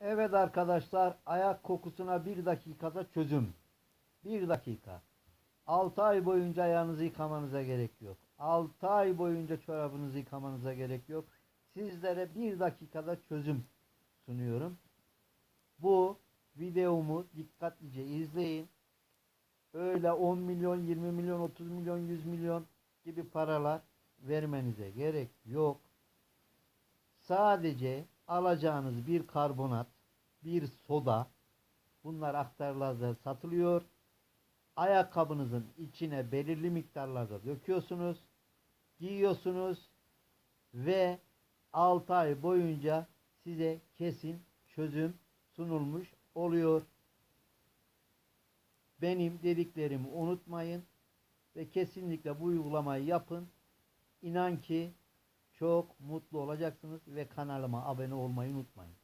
Evet arkadaşlar ayak kokusuna bir dakikada çözüm. Bir dakika. 6 ay boyunca ayağınızı yıkamanıza gerek yok. 6 ay boyunca çorabınızı yıkamanıza gerek yok. Sizlere bir dakikada çözüm sunuyorum. Bu videomu dikkatlice izleyin. Öyle 10 milyon, 20 milyon, 30 milyon, 100 milyon gibi paralar vermenize gerek yok. Sadece alacağınız bir karbonat, bir soda, bunlar aktarlarda satılıyor. Ayakkabınızın içine belirli miktarlarda döküyorsunuz, giyiyorsunuz ve 6 ay boyunca size kesin çözüm sunulmuş oluyor. Benim dediklerimi unutmayın ve kesinlikle bu uygulamayı yapın. İnan ki çok mutlu olacaksınız ve kanalıma abone olmayı unutmayın.